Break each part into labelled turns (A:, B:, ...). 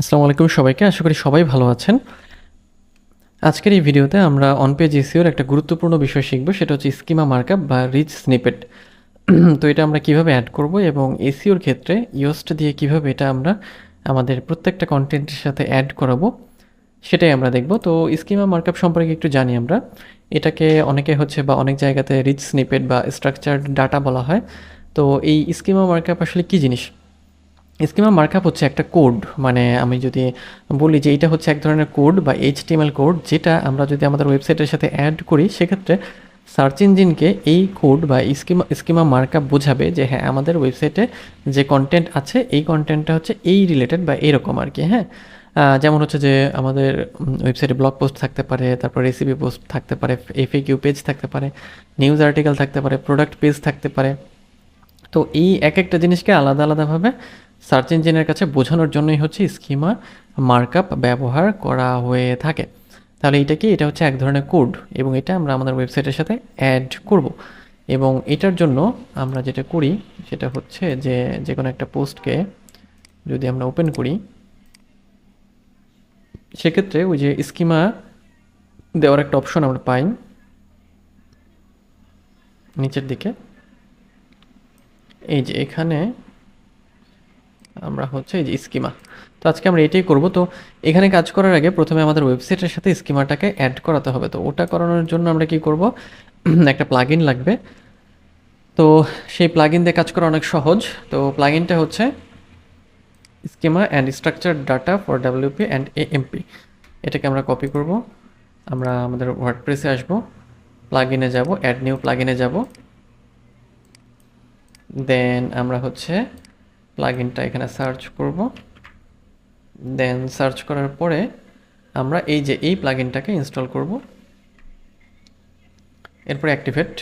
A: আসসালামু আলাইকুম সবাইকে, আশা করি সবাই ভালো আছেন। আজকের এই ভিডিওতে আমরা অন পেজ এসিওর একটা গুরুত্বপূর্ণ বিষয় শিখব, সেটা হচ্ছে স্কিমা মার্কআপ বা রিচ স্নিপেট তো এটা আমরা কীভাবে অ্যাড করব এবং এসিওর ক্ষেত্রে ইয়োস্ট দিয়ে কীভাবে এটা আমরা আমাদের প্রত্যেকটা কন্টেন্টের সাথে অ্যাড করাবো, সেটাই আমরা দেখব। তো স্কিমা মার্কআপ সম্পর্কে একটু জানি আমরা। এটাকে অনেকে হচ্ছে বা অনেক জায়গাতে রিচ স্নিপেট বা স্ট্রাকচার্ড ডাটা বলা হয়। তো এই স্কিমা মার্কআপ আসলে কী জিনিস? স্কিমা মার্কআপ হচ্ছে একটা কোড মানে আমি যদি বলি যে এটা হচ্ছে এক ধরনের কোড বা এইচটিএমএল কোড, যেটা আমরা যদি আমাদের ওয়েবসাইটের সাথে অ্যাড করি, সেক্ষেত্রে সার্চ ইঞ্জিনকে এই কোড বা স্কিমা স্কিমা মার্কআপ বোঝাবে যে হ্যাঁ আমাদের ওয়েবসাইটে যে কন্টেন্ট আছে, এই কন্টেন্টটা হচ্ছে এই রিলেটেড বা এরকম আর কি হ্যাঁ? যেমন হচ্ছে যে আমাদের ওয়েবসাইটে ব্লগ পোস্ট থাকতে পারে, তারপর রেসিপি পোস্ট থাকতে পারে এফএকিউ পেজ থাকতে পারে নিউজ আর্টিকেল থাকতে পারে প্রোডাক্ট পেজ থাকতে পারে। তো এই এক একটা জিনিসকে আলাদা আলাদাভাবে সার্চ ইঞ্জিনের কাছে বোঝানোর জন্যই হচ্ছে স্কিমা মার্কআপ ব্যবহার করা হয়ে থাকে। তাহলে এটা কি? এটা হচ্ছে এক ধরনের কোড এবং এটা আমরা আমাদের ওয়েবসাইটের সাথে অ্যাড করব। এবং এটার জন্য আমরা যেটা করি সেটা হচ্ছে যে যে কোনো একটা পোস্টকে যদি আমরা ওপেন করি, সেক্ষেত্রে ওই যে স্কিমা দেওয়ার একটা অপশন আমরা পাই। নিচের দিকে। এই যে এখানে আমরা হচ্ছে এই যে স্কিমা। তো আজকে আমরা এটাই করব। তো এখানে কাজ করার আগে প্রথমে আমাদের ওয়েবসাইটের সাথে স্কিমাটাকে অ্যাড করাতে হবে। তো ওটা করানোর জন্য আমরা কি করব? একটা প্লাগইন লাগবে। তো সেই প্লাগইন দিয়ে কাজ করা অনেক সহজ। তো প্লাগইনটা হচ্ছে schema and structure data for WP and AMP. এটাকে আমরা কপি করব। আমরা আমাদের ওয়ার্ডপ্রেসে আসব। প্লাগইনে যাব। অ্যাড নিউ প্লাগইনে যাব। দেন আমরা হচ্ছে প্লাগইনটা এখানে সার্চ করব। দেন সার্চ করার পরে আমরা এই যে এই প্লাগইনটাকে ইনস্টল করব। এরপরে অ্যাক্টিভেট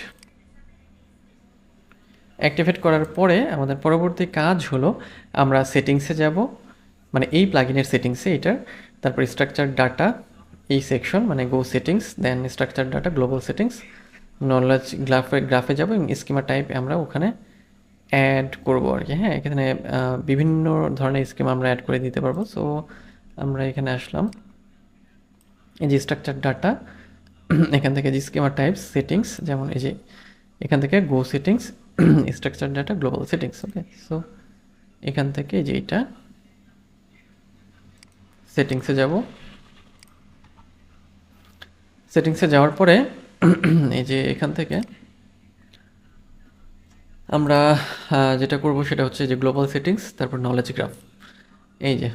A: অ্যাক্টিভেট করার পরে আমাদের পরবর্তী কাজ হলো আমরা সেটিংসে যাব। মানে এই প্লাগইনের সেটিংসে এটার তারপর স্ট্রাকচার ডাটা এই সেকশন মানে go settings then structure data global settings knowledge গ্রাফে গ্রাফে যাব এবং স্কিমা টাইপ আমরা ওখানে অ্যাড করব আর কি হ্যাঁ? এখানে বিভিন্ন ধরনের স্কিম আমরা অ্যাড করে দিতে পারব। সো আমরা এখানে আসলাম। এই যে স্ট্রাকচার ডাটা এখান থেকে যে স্কিমার টাইপস সেটিংস যেমন এই যে এখান থেকে go settings structure data global settings okay so এখান থেকে যে এটা সেটিংসে যাব। সেটিংসে যাওয়ার পরে, এই যে এখান থেকে আমরা যেটা করব সেটা হচ্ছে যে গ্লোবাল সেটিংস তারপর নলেজ গ্রাফ এই যে।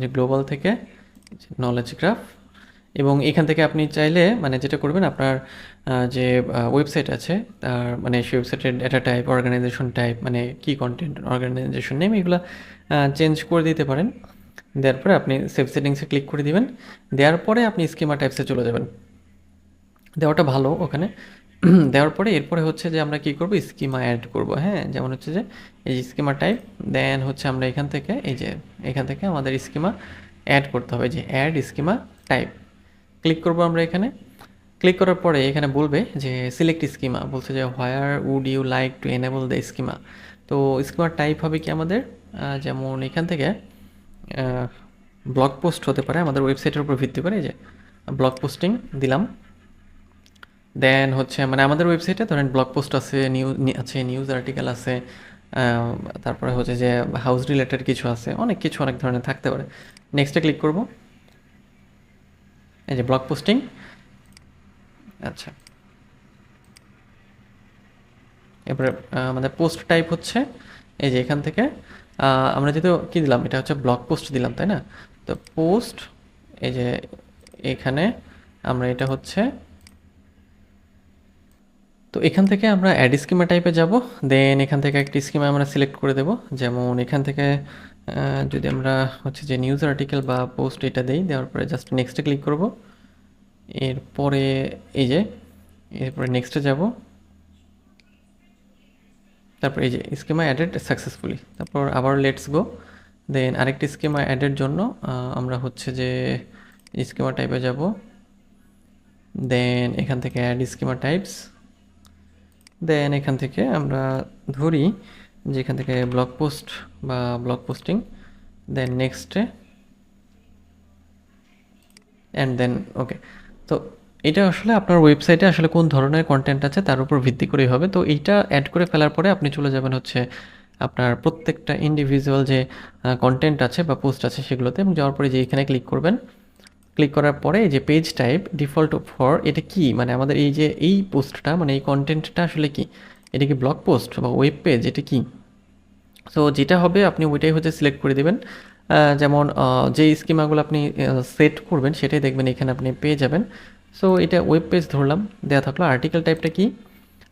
A: যে গ্লোবাল থেকে নলেজ গ্রাফ এবং এখান থেকে আপনি চাইলে মানে যেটা করবেন, আপনার যে ওয়েবসাইট আছে, তার মানে সেই ওয়েবসাইটের ডেটা টাইপ অর্গানাইজেশন টাইপ মানে কি কন্টেন্ট অর্গানাইজেশন নেম এগুলো চেঞ্জ করে দিতে পারেন। দেওয়ার পরে আপনি সেভ সেটিংসে ক্লিক করে দিবেন। দেওয়ার পরে আপনি স্কিমা টাইপসে চলে যাবেন। দেওয়াটা ভালো ওখানে। দেওয়ার পরে এরপরে হচ্ছে যে আমরা কি করব? স্কিমা অ্যাড করব হ্যাঁ? যেমন হচ্ছে যে এই যে স্কিমা টাইপ দেন হচ্ছে আমরা এখান থেকে, এই যে এখান থেকে আমাদের স্কিমা অ্যাড করতে হবে, যে অ্যাড স্কিমা টাইপ ক্লিক করব আমরা এখানে। ক্লিক করার পরে এখানে বলবে যে সিলেক্ট স্কিমা, বলছে যে where would you like to enable the schema? তো স্কিমার টাইপ হবে কি আমাদের? যেমন এখান থেকে ব্লগ পোস্ট হতে পারে, আমাদের ওয়েবসাইটের উপর ভিত্তি করে যে ব্লগ পোস্টিং দিলাম। দেন হচ্ছে মানে আমাদের ওয়েবসাইটে ধরেন ব্লগ পোস্ট আছে নিউজ আছে নিউজ আর্টিকেল আছে তারপরে হচ্ছে যে হাউস রিলেটেড কিছু আছে, অনেক কিছু অনেক ধরনের থাকতে পারে। নেক্সটে ক্লিক করব। এই যে ব্লগ পোস্টিং আচ্ছা। এরপরে আমাদের পোস্ট টাইপ হচ্ছে, এই যে এখান থেকে আমরা যেহেতু কী দিলাম? এটা হচ্ছে ব্লগ পোস্ট দিলাম, তাই না? তো পোস্ট এই যে এখানে আমরা এটা হচ্ছে তো এখান থেকে আমরা অ্যাড স্কিমা টাইপে যাব দেন এখান থেকে একটি স্কিমা আমরা সিলেক্ট করে দেব। যেমন এখান থেকে যদি আমরা হচ্ছে যে নিউজ আর্টিকেল বা পোস্ট এটা দেই, দেওয়ার পরে জাস্ট নেক্সটে ক্লিক করব। এরপরে এই যে, এরপরে নেক্সটে যাব। তারপর এই যে স্কিমা অ্যাডেড সাকসেসফুলি তারপর আবার লেটস গো দেন আরেকটি স্কিমা অ্যাডের জন্য আমরা হচ্ছে যে স্কিমা টাইপে যাব। দেন এখান থেকে অ্যাড স্কিমা টাইপস দেন এখান থেকে আমরা ধরি যেখান থেকে ব্লগ পোস্ট বা ব্লগ পোস্টিং দেন নেক্সটে অ্যান্ড দেন ওকে তো এটা আসলে আপনার ওয়েবসাইটে আসলে কোন ধরনের কন্টেন্ট আছে তার উপর ভিত্তি করেই হবে। তো এইটা অ্যাড করে ফেলার পরে আপনি চলে যাবেন হচ্ছে আপনার প্রত্যেকটা ইন্ডিভিজুয়াল যে কন্টেন্ট আছে বা পোস্ট আছে সেগুলোতে, এবং যাওয়ার পরে যে এখানে ক্লিক করবেন ক্লিক করার পরে যে পেজ টাইপ ডিফল্ট ফর এটা কি? মানে আমাদের এই যে, এই পোস্টটা মানে এই কন্টেন্টটা আসলে কি? এটা কি ব্লগ পোস্ট বা ওয়েব পেজ এটা কি? সো যেটা হবে, আপনি ওইটাই হচ্ছে সিলেক্ট করে দেবেন। যেমন যে স্কিমাগুলো আপনি সেট করবেন, সেটাই দেখবেন এখানে আপনি পেয়ে যাবেন। সো এটা ওয়েব পেজ ধরলাম দেওয়া থাকল। আর্টিকেল টাইপটা কি?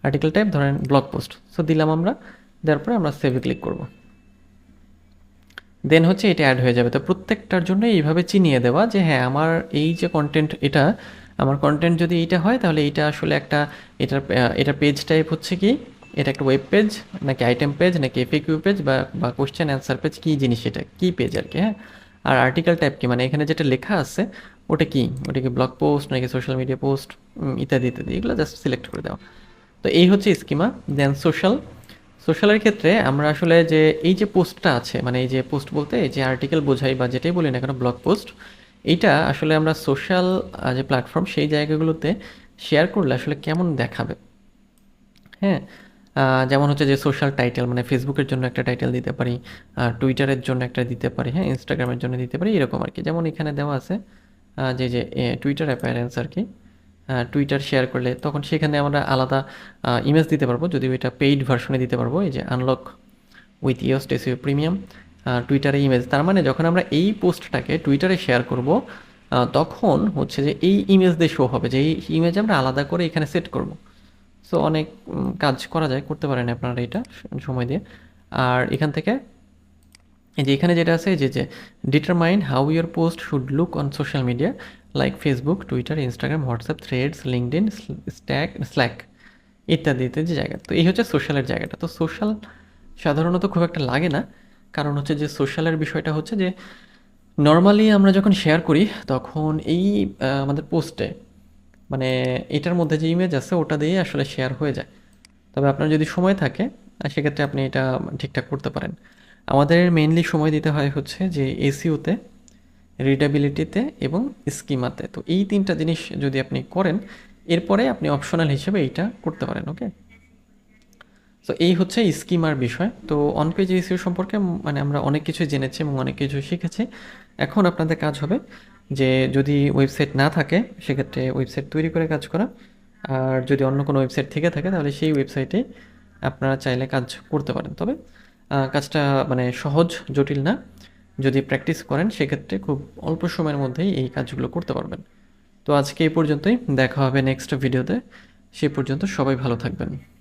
A: আর্টিকেল টাইপ ধরেন ব্লগ পোস্ট সো দিলাম আমরা, দেওয়ার পরে আমরা সেভে ক্লিক করব। দেন হচ্ছে এটা অ্যাড হয়ে যাবে। তো প্রত্যেকটার জন্য এইভাবে চিনিয়ে দেওয়া যে হ্যাঁ আমার এই যে কন্টেন্ট এটা, আমার কন্টেন্ট যদি এইটা হয়, তাহলে এইটা আসলে একটা, এটার এটা পেজ টাইপ হচ্ছে কি? এটা একটা ওয়েব পেজ নাকি আইটেম পেজ নাকি এফএকিউ পেজ বা বা কোশ্চেন অ্যান্সার পেজ কী জিনিস এটা? কী পেজ আর কি হ্যাঁ? আর আর্টিকেল টাইপ কি? মানে এখানে যেটা লেখা আছে, ওটা কি? ওটা কি ব্লগ পোস্ট নাকি সোশ্যাল মিডিয়া পোস্ট ইত্যাদি ইত্যাদি, এগুলো জাস্ট সিলেক্ট করে দেওয়া তো এই হচ্ছে স্কিমা দেন সোশ্যাল সোশ্যালের ক্ষেত্রে আমরা আসলে যে এই যে পোস্টটা আছে মানে এই যে পোস্ট বলতে যে আর্টিকেল বোঝাই বা যেটাই বলি না কেন ব্লগ পোস্ট এইটা আসলে আমরা সোশ্যাল যে প্ল্যাটফর্ম সেই জায়গাগুলোতে শেয়ার করলে আসলে কেমন দেখাবে? হ্যাঁ যেমন হচ্ছে যে সোশ্যাল টাইটেল মানে ফেসবুকের জন্য একটা টাইটেল দিতে পারি টুইটারের জন্য একটা দিতে পারি হ্যাঁ ইনস্টাগ্রামের জন্য দিতে পারি, এরকম আর কি। যেমন এখানে দেওয়া আছে যে যে টুইটার অ্যাপারেন্স আর কি। টুইটার শেয়ার করলে তখন সেখানে আমরা আলাদা ইমেজ দিতে পারব। যদি ওইটা পেইড ভার্সনে দিতে পারব, এই যে unlock with Yoast SEO premium টুইটারে ইমেজ তার মানে যখন আমরা এই পোস্টটাকে টুইটারে শেয়ার করব তখন হচ্ছে যে এই ইমেজ দিয়ে শো হবে যে এই ইমেজ আমরা আলাদা করে এখানে সেট করব। সো অনেক কাজ করা যায়, করতে পারেন আপনারা এটা সময় দিয়ে। আর এখান থেকে যে এখানে যেটা আছে যে যে determine how your post should look on social media like Facebook Twitter Instagram WhatsApp Threads LinkedIn stack Slack ইত্যাদি ইত্যাদি জায়গা। তো এই হচ্ছে সোশ্যালের জায়গাটা। তো সোশ্যাল সাধারণত খুব একটা লাগে না। কারণ হচ্ছে যে সোশ্যালের বিষয়টা হচ্ছে যে নর্মালি আমরা যখন শেয়ার করি, তখন এই আমাদের পোস্টে মানে এটার মধ্যে যে ইমেজ আছে, ওটা দিয়ে আসলে শেয়ার হয়ে যায়। তবে আপনার যদি সময় থাকে, সেক্ষেত্রে আপনি এটা ঠিকঠাক করতে পারেন। আমাদের মেইনলি সময় দিতে হয় হচ্ছে যে এসিওতে রিডাবিলিটিতে এবং স্কিমাতে তো এই তিনটা জিনিস যদি আপনি করেন, এরপরে আপনি অপশনাল হিসেবে এইটা করতে পারেন ওকে তো এই হচ্ছে স্কিমার বিষয়। তো অন পেজ এসিও সম্পর্কে মানে আমরা অনেক কিছু জেনেছি এবং অনেক কিছু শিখেছি। এখন আপনাদের কাজ হবে যে যদি ওয়েবসাইট না থাকে, সেক্ষেত্রে ওয়েবসাইট তৈরি করে কাজ করা। আর যদি অন্য কোনো ওয়েবসাইট থেকে থাকে, তাহলে সেই ওয়েবসাইটে আপনারা চাইলে কাজ করতে পারেন। তবে কাজটা মানে সহজ, জটিল না। যদি প্র্যাকটিস করেন, সেক্ষেত্রে খুব অল্প সময়ের মধ্যেই এই কাজগুলো করতে পারবেন। তো আজকে এই পর্যন্তই। দেখা হবে নেক্সট ভিডিওতে সে পর্যন্ত সবাই ভালো থাকবেন।